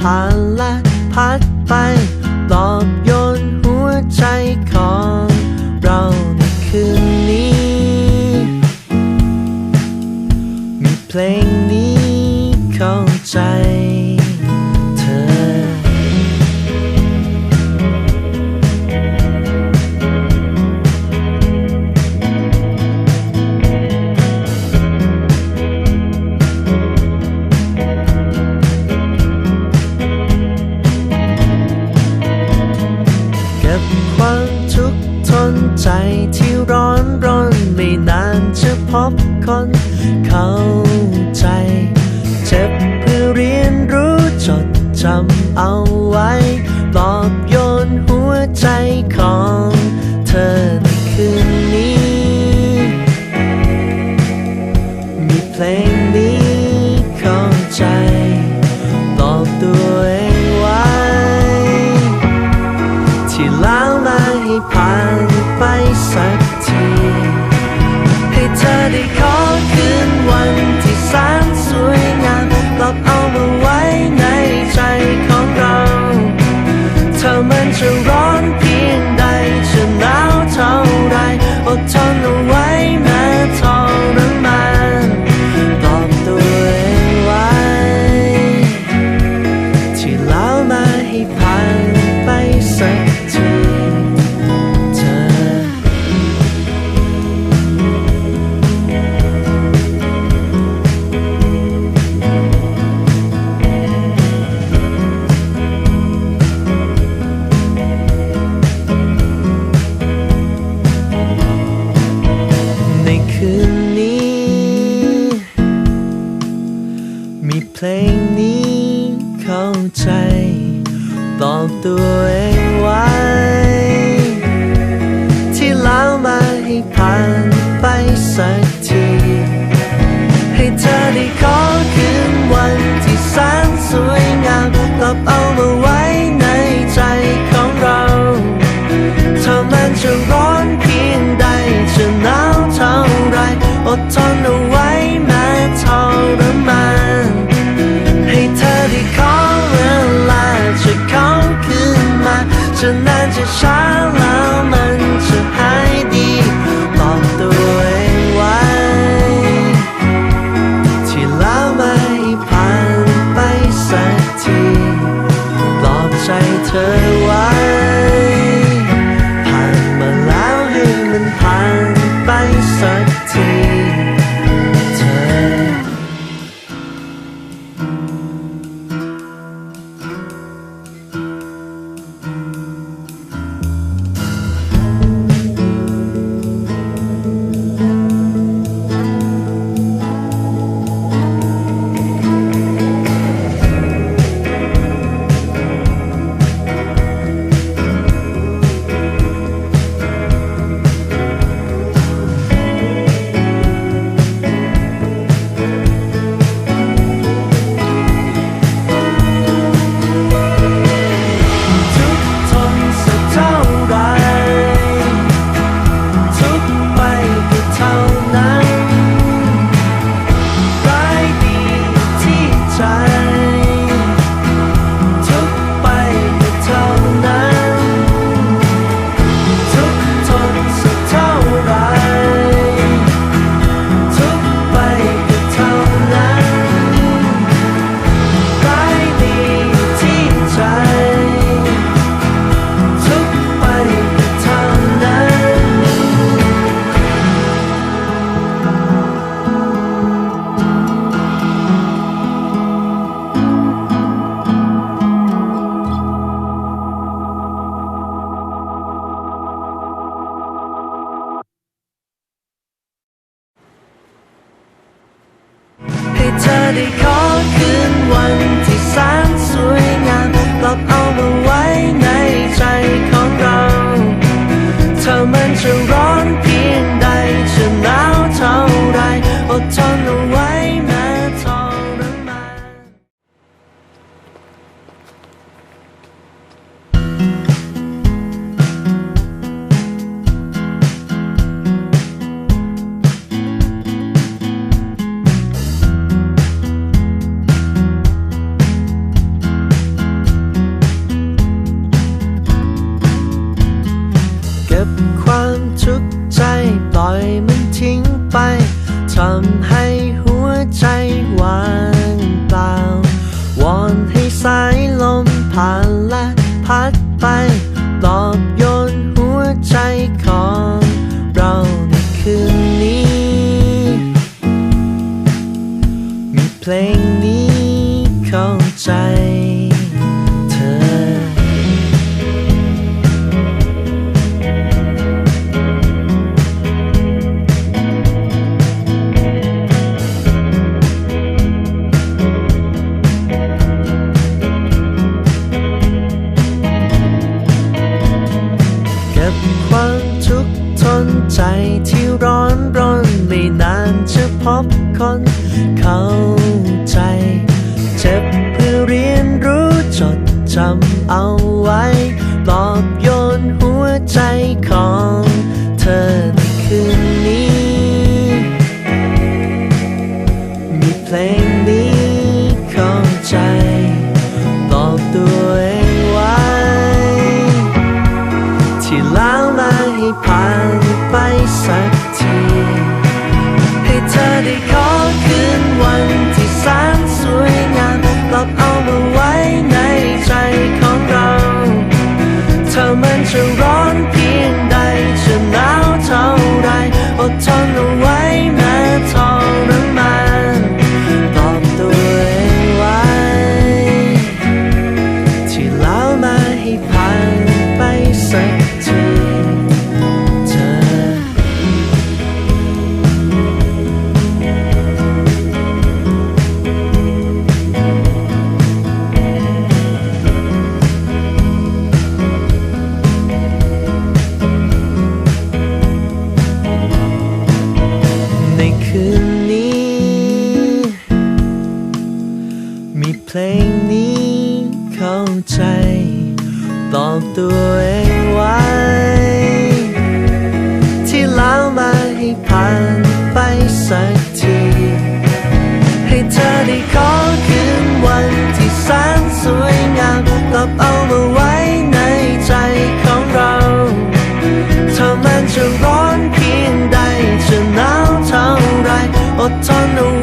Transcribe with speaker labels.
Speaker 1: 盼来盼 เข้าใจ เจ็บเพื่อเรียนรู้จดจำเอาไว้ปลอบโยนหัวใจของเธอในคืนนี้ มีเพลงนี้เข้าใจปอบตัวเองไว้ ที่แล้วมาให้ผ่านไปสัก เธอได้ขอคืนวันที่แสนสวย siento eh. ลอยมันทิ้งไปทำให้หัวใจว่างเปล่าวอนให้สายลมผ่าน 在จ melody เพลงนี้เข้าใจตอบตัวเองไว้ ที่แล้วมาให้ผ่านไปสักที ให้เธอได้ขอคืนวันที่แสนสวยงามกลับเอามาไว้ในใจของเราถ้ามันจะร้อนเพียงใดจะหนาวเท่าไรอดทนเอา